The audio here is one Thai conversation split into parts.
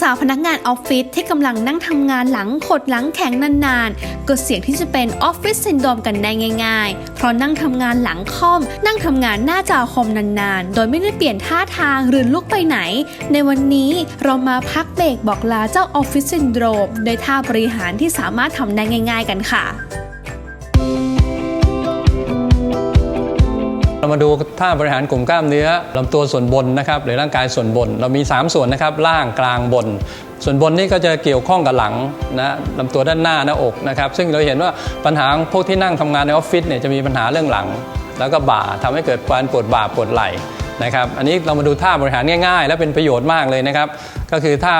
สาวพนักงานออฟฟิศที่กำลังนั่งทำงานหลังขดหลังแข็งนานๆ ก็เสี่ยงที่จะเป็นออฟฟิศซินโดรมกันได้ง่าย ๆ เพราะนั่งทำงานหลังคอม นั่งทำงานหน้าจอคอมนานๆ โดยไม่ได้เปลี่ยนท่าทางหรือลุกไปไหน ในวันนี้เรามาพักเบรกบอกลาเจ้าออฟฟิศซินโดรมโดยท่าบริหารที่สามารถทำได้ง่าย ๆ กันค่ะ มาดูท่าบริหารกลุ่มกล้ามเนื้อลำตัวส่วนบนนะครับหรือร่างกายส่วนบน เรามี 3 ส่วนนะครับล่างกลางบน ส่วนบนนี่ก็จะเกี่ยวข้องกับหลังนะลำตัวด้านหน้าหน้าอกนะครับซึ่งเราเห็นว่าปัญหาพวกที่นั่งทำงานในออฟฟิศเนี่ยจะมีปัญหาเรื่องหลัง แล้วก็บ่าทำให้เกิดการปวดบ่าปวดไหล่นะครับอันนี้เรามาดูท่าบริหารง่ายๆ และเป็นประโยชน์มากเลยนะครับ ก็คือท่า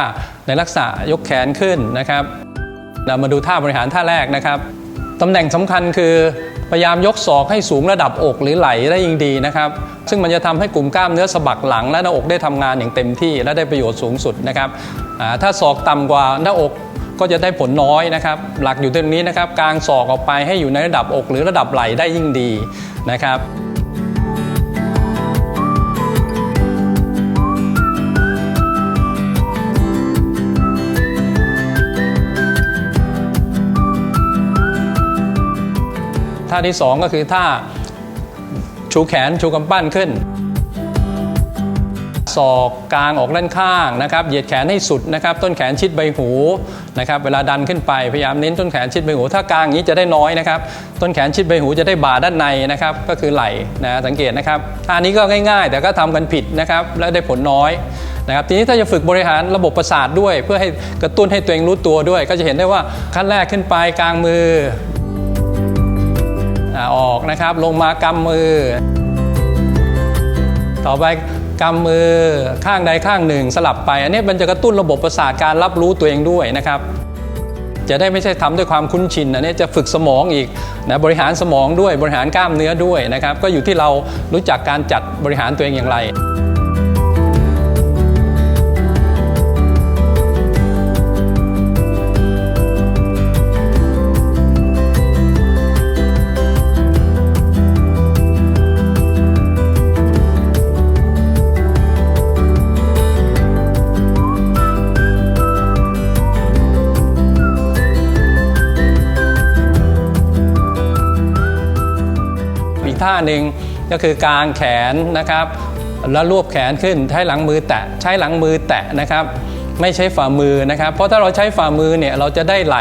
ในลักษณะยกแขนขึ้นนะครับ เรามาดูท่าบริหารท่าแรกนะครับตำแหน่งสำคัญคือ พยายามยกศอกให้สูงระดับอกหรือไหลได้ยิ่งดีนะครับ ซึ่งมันจะทำให้กลุ่มกล้ามเนื้อสะบักหลัง และหน้าอกได้ทำงานอย่างเต็มที่และได้ประโยชน์สูงสุดนะครับถ้าศอกต่ำกว่าหน้าอกก็จะได้ผลน้อยนะครับ หลักอยู่ตรงนี้นะครับกางศอกออกไปให้อยู่ในระดับอกหรือระดับไหลได้ยิ่งดีนะครับ ท่าที่ 2 ก็คือท่าชูแขนชูกำปั้นขึ้นศอกกลางออกด้านข้างนะครับเหยียดแขนให้สุดนะครับ ต้นแขนชิดใบหูนะครับ เวลาดันขึ้นไปพยายามเน้นต้นแขนชิดใบหู ถ้ากลางอย่างนี้จะได้น้อยนะครับ ต้นแขนชิดใบหูจะได้บ่าด้านในนะครับ ก็คือไหล่นะสังเกตนะครับท่านี้ก็ง่ายๆ แต่ก็ทำกันผิดนะครับ และได้ผลน้อยนะครับ ทีนี้ถ้าจะฝึกบริหารระบบประสาทด้วย เพื่อให้กระตุ้นให้ตัวเองรู้ตัวด้วย ก็จะเห็นได้ว่าขั้นแรกขึ้นไปกลางมือ อ่าออกนะครับ ลงมากำมือ ต่อไปกำมือข้างใดข้างหนึ่งสลับไป อันนี้มันจะกระตุ้นระบบประสาทการรับรู้ตัวเองด้วยนะครับ จะได้ไม่ใช่ทำด้วยความคุ้นชินอันนี้จะฝึกสมองอีกนะบริหารสมองด้วยบริหารกล้ามเนื้อด้วยนะครับ ก็อยู่ที่เรารู้จักการจัดบริหารตัวเองอย่างไร ท่าหนึ่งก็คือกางแขนนะครับ แล้วรวบแขนขึ้นใช้หลังมือแตะใช้หลังมือแตะนะครับ ไม่ใช้ฝ่ามือนะครับ เพราะถ้าเราใช้ฝ่ามือเนี่ยเราจะได้ไหล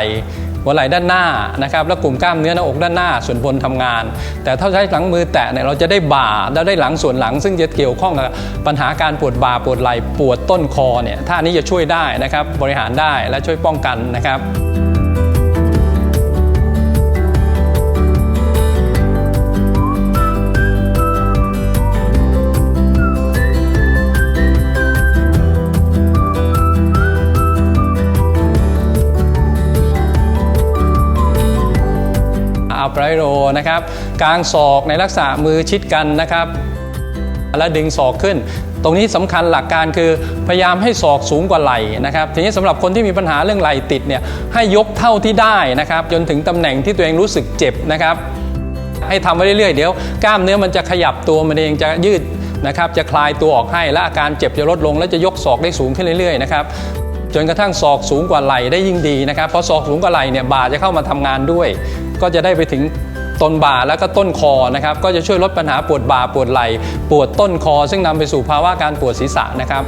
หัวไหล่ด้านหน้านะครับ แล้วกลุ่มกล้ามเนื้อหน้าอกด้านหน้าส่วนบนทำงาน แต่ถ้าใช้หลังมือแตะเนี่ยเราจะได้บ่าแล้วได้หลังส่วนหลัง ซึ่งจะเกี่ยวข้องกับปัญหาการปวดบ่าปวดไหล่ปวดต้นคอเนี่ยท่านี้จะช่วยได้นะครับบริหารได้และช่วยป้องกันนะครับ ไรโรนะครับกางศอกในลักษณะมือชิดกันนะครับ แล้วดึงศอกขึ้น ตรงนี้สำคัญหลักการคือพยายามให้ศอกสูงกว่าไหล่นะครับ ทีนี้สำหรับคนที่มีปัญหาเรื่องไหล่ติดเนี่ยให้ยกเท่าที่ได้นะครับ จนถึงตำแหน่งที่ตัวเองรู้สึกเจ็บนะครับ ให้ทำไปเรื่อยๆเดี๋ยวกล้ามเนื้อมันจะขยับตัวมันเองจะยืดนะครับ จะคลายตัวออกให้และอาการเจ็บจะลดลง และจะยกศอกได้สูงขึ้นเรื่อยๆนะครับ จนกระทั่งศอกสูงกว่าไหล่ได้ยิ่งดีนะครับเพราะศอกสูงกว่าไหล่เนี่ยบ่าจะเข้ามาทำงานด้วย ก็จะได้ไปถึงต้นบ่าแล้วก็ต้นคอนะครับก็จะช่วยลดปัญหาปวดบ่าปวดไหล่ปวดต้นคอ ซึ่งนำไปสู่ภาวะการปวดศีรษะนะครับ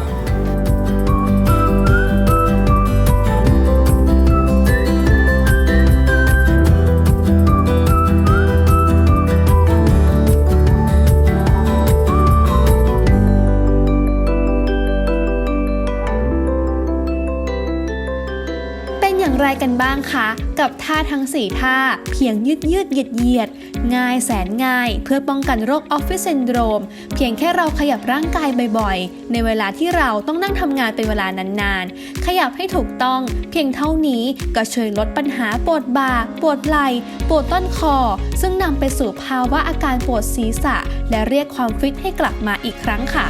ไรกันบ้างคะ กับท่าทั้ง 4 ท่า เพียงยืดยืดเหยียดเหยียดง่ายแสนง่าย เพื่อป้องกันโรคออฟฟิศซินโดรม เพียงแค่เราขยับร่างกายบ่อยๆ ในเวลาที่เราต้องนั่งทำงานเป็นเวลานานๆ ขยับให้ถูกต้อง เพียงเท่านี้ก็ช่วยลดปัญหาปวดบ่า ปวดไหล่ปวดต้นคอ ซึ่งนำไปสู่ภาวะอาการปวดศีรษะ และเรียกความฟิตให้กลับมาอีกครั้งค่ะ